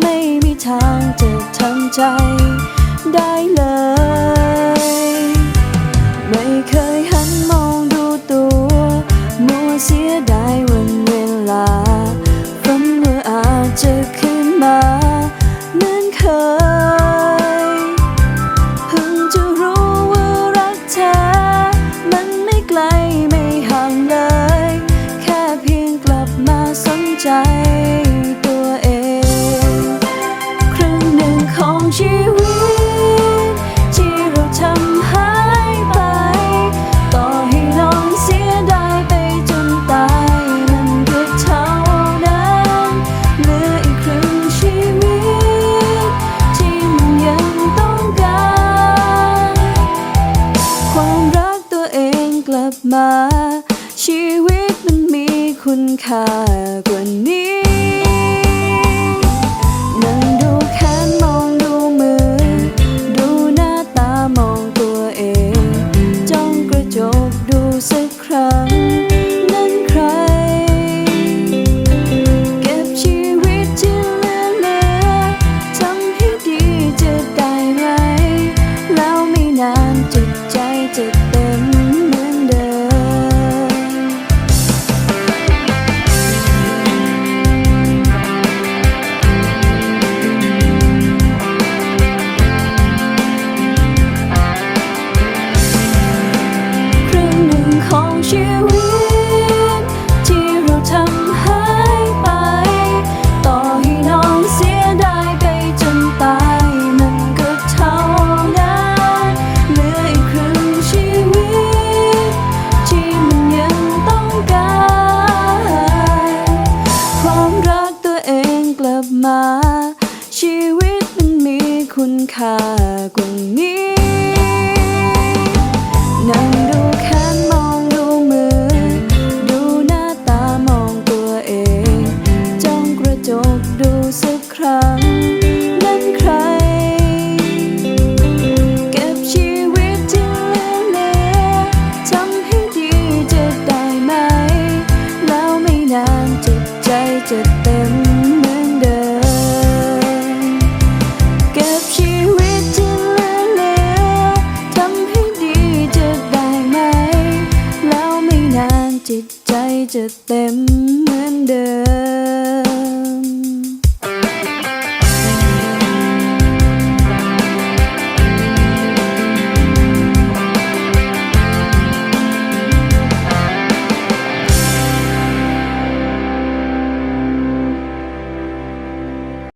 ไม่มีทางจะทำใจได้เลย ไม่เคยหันมองดูตัวมัวเสียดายวันเวลาฝันว่ออาจจะขึ้นมาเหมือนเคยเพิ่งจะรู้ว่ารักเธอ มันไม่ไกลไม่ห่างเลย แค่เพียงกลับมาสนใจ บมา ชีวิตมันมีคุณค่ากว่านี้นั่งดูแขนมองดูมือ ดูหน้าตามองตัวเอง จ้องกระจกดูสักครั้ง นั้นใคร เก็บชีวิตที่เหลือเหลือทำให้ดีจะได้ไหมแล้วไม่นานจิตใจจะเต็ม ชีวิต ที่เราทำหายไป ต่อให้น้องเสียดายไปจนตายมันก็เท่านั้นเหลืออีกครึ่งชีวิต ที่มันยังต้องการความรักตัวเองกลับมา ชีวิตมันมีคุณค่ากว่านี้ ใจจะเต็มเหมือนเดิมก็บชีวิตที่เหลือทำให้ดีจะได้ไหม แล้วไม่นานจิตใจจะเต็มเหมือนเดิม